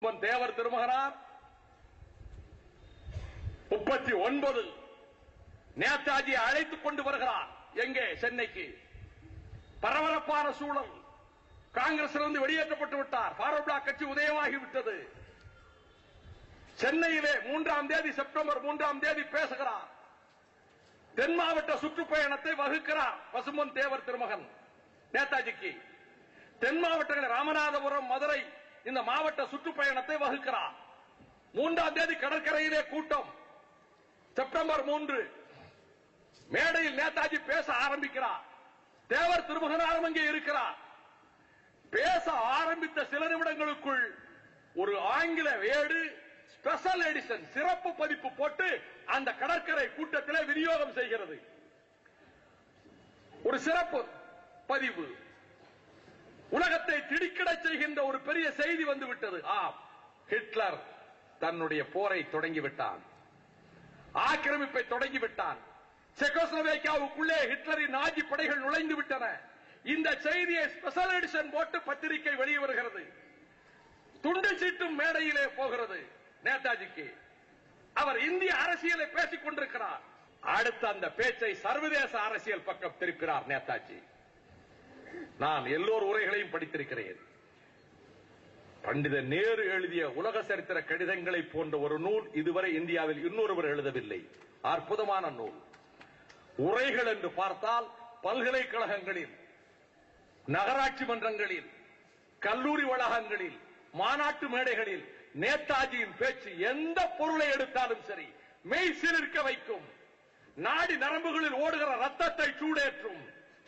தேவர் திருமகனார். முப்பத்தி ஒன்பது. நேதாஜியை அழைத்துக் கொண்டு வருகிறார். எங்கே? சென்னைக்கு. பரபரப்பான சூழல். காங்கிரசிலிருந்து வெளியேற்றப்பட்டு விட்டார். ஃபார்வர்ட் பிளாக் கட்சி உதயமாகி விட்டது. சென்னையிலே மூன்றாம் தேதி செப்டம்பர் மூன்றாம் தேதி பேசுகிறார். தென் மாவட்ட சுற்றுப்பயணத்தை வகுக்கிறார் பசுமன் தேவர் திருமகன் நேதாஜிக்கு. தென் மாவட்டங்கள் ராமநாதபுரம் மதுரை இந்த மாவட்ட சுற்றுப்பயணத்தை வகுக்கிறார். மூன்றாம் தேதி கடற்கரையிலே கூட்டம். செப்டம்பர் மூன்று. மேடையில் நேதாஜி பேச ஆரம்பிக்கிறார். தேவர் திருமகனாரும் அங்கே இருக்கிறார். பேச ஆரம்பித்த சில நிமிடங்களுக்குள் ஒரு ஆங்கில வேடு ஸ்பெஷல் எடிஷன் சிறப்பு பதிப்பு போட்டு அந்த கடற்கரை கூட்டத்திலே விநியோகம் செய்கிறது. ஒரு சிறப்பு பதிவு. உலகத்தை திடுக்கிடச் செய்கின்ற ஒரு பெரிய செய்தி வந்து விட்டது ஆம். ஹிட்லர் தன்னுடைய போரை தொடங்கிவிட்டான். ஆக்கிரமிப்பை தொடங்கிவிட்டான். செக்கோஸ்லோவேக்கியாவுக்குள்ளே ஹிட்லரின் நாஜி படைகள் நுழைந்து விட்டன. இந்த செய்தியை ஸ்பெஷல் எடிஷன் போட்டு பத்திரிகை வெளியே வருகிறது. துண்டு சீட்டும் மேடையிலே போகிறது. நேதாஜிக்கு. அவர் இந்திய அரசியலை பேசிக் கொண்டிருக்கிறார். அடுத்த அந்த பேச்சை சர்வதேச அரசியல் பக்கம் திருப்பினார் நேதாஜி. நான் எல்லோர் உரைகளையும் படித்திருக்கிறேன். பண்டித நேரு எழுதிய உலக சரித்திர கடிதங்களை போன்ற ஒரு நூல் இதுவரை இந்தியாவில் இன்னொருவர் எழுதவில்லை. அற்புதமான நூல். உரைகள் என்று பார்த்தால் பல்கலைக்கழகங்களில் நகராட்சி மன்றங்களில் கல்லூரி வளாகங்களில் மாநாட்டு மேடைகளில் நேதாஜியின் பேச்சு எந்த பொருளை எடுத்தாலும் சரி மெய் வைக்கும். நாடி நரம்புகளில் ஓடுகிற ரத்தத்தை சூடேற்றும்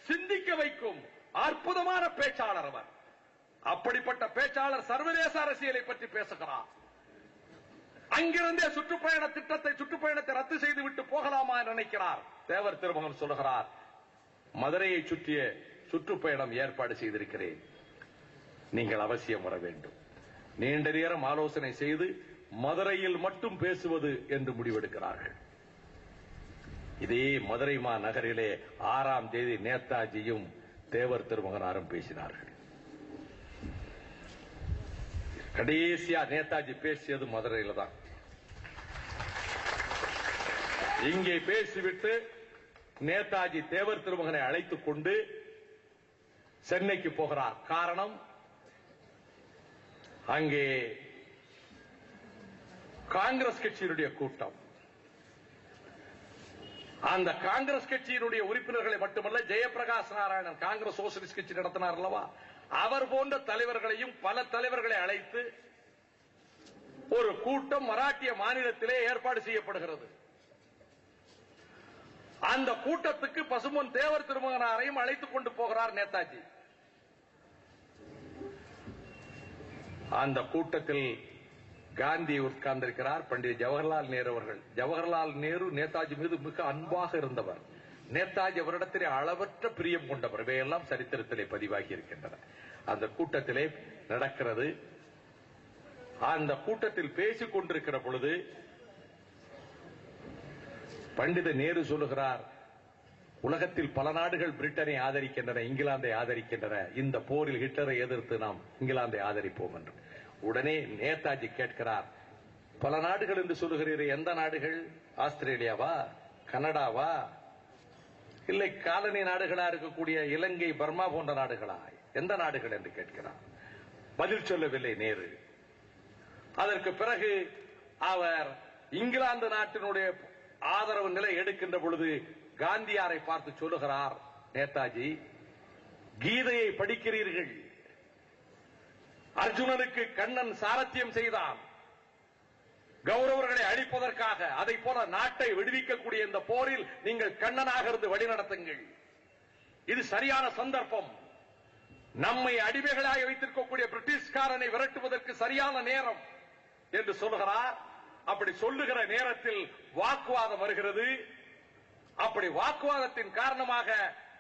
சிந்திக்க வைக்கும். அற்புதமான பேச்சாளர் அவர். அப்படிப்பட்ட பேச்சாளர் சர்வதேச அரசியலை பற்றி பேசுகிறார். அங்கிருந்தே சுற்றுப்பயண திட்டத்தை சுற்றுப்பயணத்தை ரத்து செய்துவிட்டு போகலாமா என்று நினைக்கிறார். தேவர் திருமகன் சொல்கிறார் மதுரையை சுற்றிய சுற்றுப்பயணம் ஏற்பாடு செய்திருக்கிறேன். நீங்கள் அவசியம் வர வேண்டும். நீண்ட நேரம் ஆலோசனை செய்து மதுரையில் மட்டும் பேசுவது என்று முடிவெடுக்கிறார்கள். இதே மதுரை மாநகரிலே ஆறாம் தேதி நேதாஜியும் தேவர் திருமகனாரும் பேசினார்கள். கடைசியா நேதாஜி பேசியது மதுரையில தான். இங்கே பேசிவிட்டு நேதாஜி தேவர் திருமகனை அழைத்துக் கொண்டு சென்னைக்கு போகிறார். காரணம் அங்கே காங்கிரஸ் கட்சியினுடைய கூட்டம். அந்த காங்கிரஸ் கட்சியினுடைய உறுப்பினர்களை மட்டுமல்ல ஜெயபிரகாஷ் நாராயணன் காங்கிரஸ் சோசியலிஸ்ட் கட்சி நடத்தினார் அல்லவா? அவர் போன்ற தலைவர்களையும் பல தலைவர்களை அழைத்து ஒரு கூட்டம் மராட்டிய மாநிலத்திலே ஏற்பாடு செய்யப்படுகிறது. அந்த கூட்டத்துக்கு பசுமன் தேவர் திருமகனாரையும் அழைத்துக் கொண்டு போகிறார் நேதாஜி. அந்த கூட்டத்தில் காந்தி உட்கார்ந்திருக்கிறார் பண்டித ஜவஹர்லால் நேரு அவர்கள். ஜவஹர்லால் நேரு நேதாஜி மீது மிக அன்பாக இருந்தவர். நேதாஜி அவரிடத்திலே அளவற்ற பிரியம் கொண்டவர். இவையெல்லாம் சரித்திரத்திலே பதிவாகி இருக்கின்றன. அந்த கூட்டத்திலே நடக்கிறது. அந்த கூட்டத்தில் பேசிக் கொண்டிருக்கிற பொழுது பண்டித நேரு சொல்லுகிறார் உலகத்தில் பல நாடுகள் பிரிட்டனை ஆதரிக்கின்றன இங்கிலாந்தை ஆதரிக்கின்றன. இந்த போரில் ஹிட்லரை எதிர்த்து நாம் இங்கிலாந்தை ஆதரிப்போம் என்று. உடனே நேதாஜி கேட்கிறார் பல நாடுகள் என்று சொல்லுகிறீர்கள் எந்த நாடுகள்? ஆஸ்திரேலியாவா? கனடாவா? இல்லை காலனி நாடுகளா இருக்கக்கூடிய இலங்கை பர்மா போன்ற நாடுகளா? எந்த நாடுகள்? என்று கேட்கிறார். பதில் சொல்லவில்லை நேரு. அதற்கு பிறகு அவர் இங்கிலாந்து நாட்டினுடைய ஆதரவு நிலை எடுக்கின்ற பொழுது காந்தியாரை பார்த்து சொல்லுகிறார் நேதாஜி கீதையை படிக்கிறீர்கள். அர்ஜுனனுக்கு கண்ணன் சாரத்தியம் செய்தான். கௌரவர்களை அழிப்பதற்காக அதை போல நாட்டை விடுவிக்கக்கூடிய இந்த போரில் நீங்கள் கண்ணனாக இருந்து வழிநடத்துங்கள். இது சரியான சந்தர்ப்பம். நம்மை அடிமைகளாக வைத்திருக்கக்கூடிய பிரிட்டிஷ்காரனை விரட்டுவதற்கு சரியான நேரம் என்று சொல்கிறார் அப்படி சொல்லுகிற நேரத்தில் வாக்குவாதம் வருகிறது. அப்படி வாக்குவாதத்தின் காரணமாக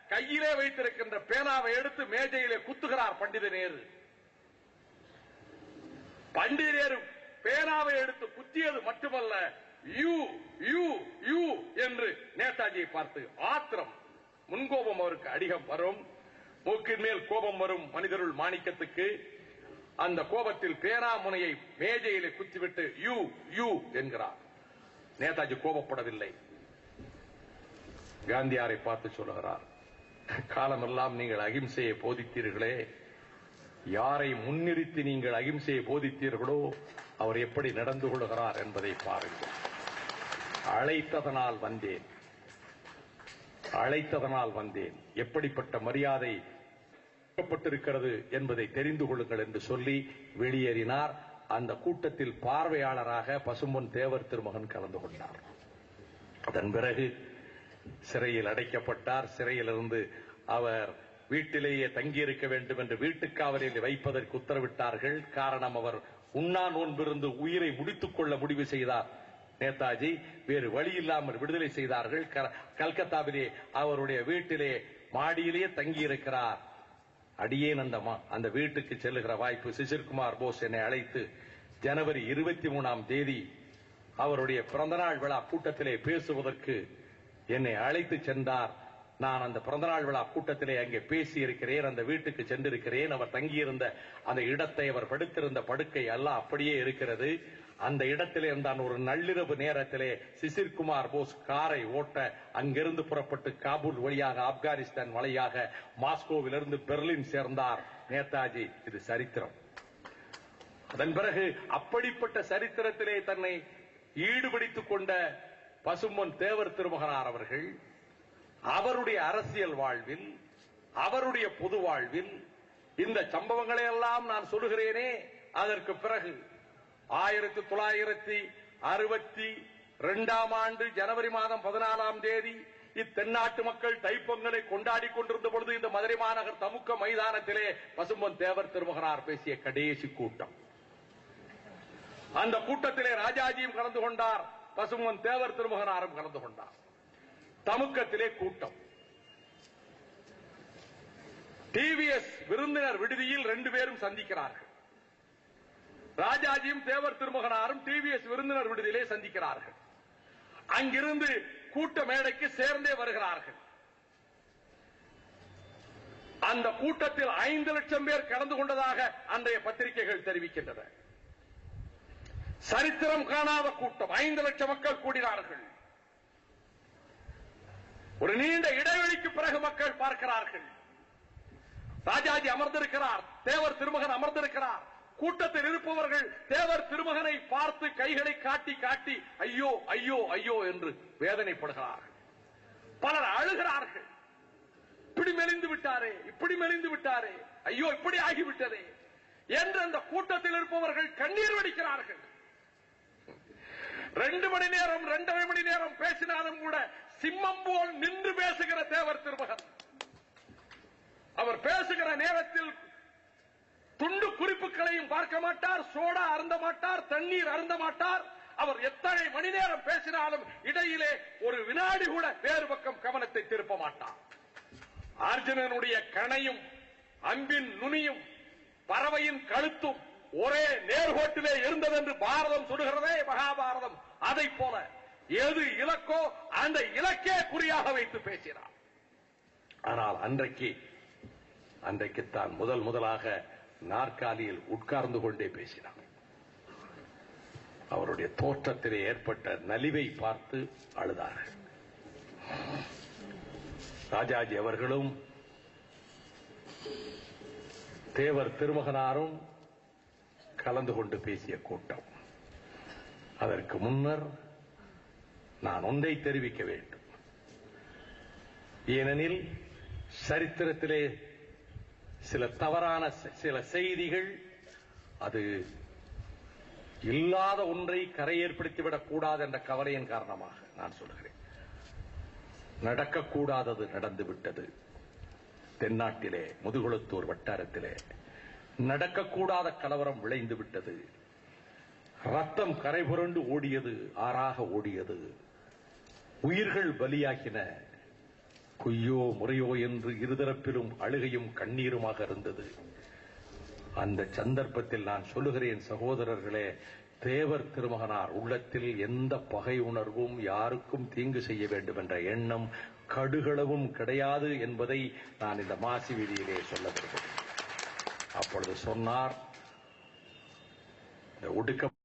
கையிலே வைத்திருக்கின்ற பேனாவை எடுத்து மேஜையிலே குத்துகிறார் பண்டித நேரு பண்டிதர் பேனாவை எடுத்து குத்தியது மட்டுமல்ல யூ யூ யூ என்று நேதாஜியை பார்த்து ஆத்திரம். முன்கோபம் அவருக்கு அதிகம் வரும். மூக்கின் மேல் கோபம் வரும் மனிதருள் மாணிக்கத்துக்கு. அந்த கோபத்தில் பேனா முனையை மேஜையிலே குத்திவிட்டு யூ யூ என்கிறார். நேதாஜி கோபப்படவில்லை. காந்தியாரை பார்த்து சொல்லுகிறார் காலமெல்லாம் நீங்கள் அகிம்சையை போதித்தீர்களே. யாரை முன்னிறுத்தி நீங்கள் அகிம்சையை போதித்தீர்களோ அவர் எப்படி நடந்து கொள்கிறார் என்பதை பாருங்கள். அழைத்ததனால் வந்தேன். அழைத்ததனால் வந்தேன். எப்படிப்பட்ட மரியாதை கொடுக்கப்பட்டிருக்கிறது என்பதை தெரிந்து கொள்ளுங்கள் என்று சொல்லி வெளியேறினார். அந்த கூட்டத்தில் பார்வையாளராக பசும்பொன் தேவர் திருமகன் கலந்து கொண்டார். அதன் பிறகு சிறையில் அடைக்கப்பட்டார். சிறையிலிருந்து அவர் வீட்டிலேயே தங்கியிருக்க வேண்டும் என்று வீட்டுக்காவலில் வைப்பதற்கு உத்தரவிட்டார்கள். காரணம் அவர் உண்ணா நோன்பிருந்து உயிரை முடித்துக் கொள்ள முடிவு செய்தார். நேதாஜி வேறு வழி இல்லாமல் விடுதலை செய்தார்கள். க- கல்கத்தாவிலே அவருடைய வீட்டிலே மாடியிலேயே தங்கியிருக்கிறார். அடியேன் அந்த அந்த வீட்டுக்கு செல்லுகிற வாய்ப்பு சிசிர்குமார் போஸ் என்னை அழைத்து ஜனவரி இருபத்தி மூணாம் தேதி அவருடைய பிறந்தநாள் விழா கூட்டத்திலே பேசுவதற்கு என்னை அழைத்து சென்றார். நான் அந்த பிறந்தநாள் விழா கூட்டத்திலே அங்கே பேசி இருக்கிறேன் அந்த வீட்டுக்கு சென்றிருக்கிறேன் அவர் தங்கியிருந்த அந்த இடத்தை அவர் படுத்திருந்த படுக்கை எல்லாம் அப்படியே இருக்கிறது. அந்த இடத்திலே தான் ஒரு நள்ளிரவு நேரத்திலே சிசிர்குமார் போஸ் காரை ஓட்ட அங்கிருந்து புறப்பட்டு காபூல் வழியாக ஆப்கானிஸ்தான் வழியாக மாஸ்கோவிலிருந்து பெர்லின் சேர்ந்தார். நேதாஜி இது சரித்திரம். அதன் பிறகு அப்படிப்பட்ட சரித்திரத்திலே தன்னை ஈடுபடுத்திக் கொண்ட பசும்பொன் தேவர் திருமகனார் அவர்கள் அவருடைய அரசியல் வாழ்வில் அவருடைய பொது வாழ்வில் இந்த சம்பவங்களை எல்லாம் நான் சொல்லுகிறேனே அதற்கு பிறகு ஆயிரத்தி தொள்ளாயிரத்தி அறுபத்தி இரண்டாம் ஆண்டு ஜனவரி மாதம் பதினாலாம் தேதி இத்தென்னாட்டு மக்கள் தைப்பொங்கலை கொண்டாடி கொண்டிருந்த பொழுது இந்த மதுரை மாநகர் தமுக்க மைதானத்திலே பசும்பன் தேவர் திருமகனார் பேசிய கடைசி கூட்டம். அந்த கூட்டத்திலே ராஜாஜியும் கலந்து கொண்டார் பசும்பன் தேவர் திருமகனாரும் கலந்து கொண்டார். தமுக்கத்திலே கூட்டம். டிவிஎஸ் விருந்தினர் விடுதியில் ரெண்டு பேரும் சந்திக்கிறார்கள். ராஜாஜியும் தேவர் திருமகனாரும் டிவிஎஸ் விருந்தினர் விடுதியிலே சந்திக்கிறார்கள். அங்கிருந்து கூட்ட மேடைக்கு சேர்ந்தே வருகிறார்கள். அந்த கூட்டத்தில் ஐந்து லட்சம் பேர் கலந்து கொண்டதாக அன்றைய பத்திரிகைகள் தெரிவிக்கின்றன. சரித்திரம் காணாத கூட்டம். ஐந்து லட்சம் மக்கள் கூடினார்கள். ஒரு நீண்ட இடைவெளிக்கு பிறகு மக்கள் பார்க்கிறார்கள். ராஜாஜி அமர்ந்திருக்கிறார் தேவர் திருமகன் அமர்ந்திருக்கிறார். கூட்டத்தில் இருப்பவர்கள் தேவர் திருமகனை பார்த்து கைகளை காட்டி காட்டி ஐயோ ஐயோ ஐயோ என்று வேதனைப்படுகிறார்கள். பலர் அழுகிறார்கள். இப்படி மெலிந்து விட்டாரே இப்படி மெலிந்து விட்டாரே ஐயோ இப்படி ஆகிவிட்டதே என்று அந்த கூட்டத்தில் இருப்பவர்கள் கண்ணீர் வடிக்கிறார்கள். ரெண்டு மணி நேரம் ரெண்டரை மணி நேரம் பேசினாலும் கூட சிம்மம் போல் நின்று பேசுகிற தேவர் திருமகன். அவர் பேசுகிற நேரத்தில் துண்டு குறிப்புகளையும் பார்க்க மாட்டார் சோடா அருந்த மாட்டார் தண்ணீர் அருந்த மாட்டார். அவர் எத்தனை மணி நேரம் பேசினாலும் இடையிலே ஒரு வினாடி கூட வேறு பக்கம் கவனத்தை திருப்ப மாட்டார். அர்ஜுனனுடைய கணையும் அம்பின் நுனியும் பறவையின் கழுத்தும் ஒரே நேர்கோட்டிலே இருந்தது என்று பாரதம் சொல்லுகிறதே மகாபாரதம். அதை போல எது இலக்கோ அந்த இலக்கே குறியாக வைத்து பேசினார். ஆனால் அன்றைக்கு அன்றைக்குத்தான் முதல் முதலாக நாற்காலியில் உட்கார்ந்து கொண்டே பேசினார். அவருடைய தோற்றத்திலே ஏற்பட்ட நலிவை பார்த்து அழுதார்கள். ராஜாஜி அவர்களும் தேவர் திருமகனாரும் கலந்து கொண்டு பேசிய கூட்டம். அதற்கு முன்னர் நான் ஒன்றை தெரிவிக்க வேண்டும். ஏனெனில் சரித்திரத்திலே சில தவறான சில செய்திகள் அது இல்லாத ஒன்றை கரையேற்படுத்திவிடக் கூடாது என்ற கவலையின் காரணமாக நான் சொல்கிறேன். நடக்கக்கூடாதது நடந்துவிட்டது தென்னாட்டிலே முதுகுளத்தூர் வட்டாரத்திலே நடக்கக்கூடாத கலவரம் விளைந்து விட்டது. ரத்தம் கரை புரண்டு ஓடியது ஆறாக ஓடியது. உயிர்கள் பலியாகின. குய்யோ முறையோ என்று இருதரப்பிலும் அழுகையும் கண்ணீருமாக இருந்தது. அந்த சந்தர்ப்பத்தில் நான் சொல்லுகிறேன் சகோதரர்களே தேவர் திருமகனார் உள்ளத்தில் எந்த பகை உணர்வும் யாருக்கும் தீங்கு செய்ய வேண்டும் என்ற எண்ணம் கடுகளவும் கிடையாது என்பதை நான் இந்த மாசி வீதியிலே சொல்ல விரும்புகிறேன். அப்பொழுது சொன்னார் இந்த ஒடுக்க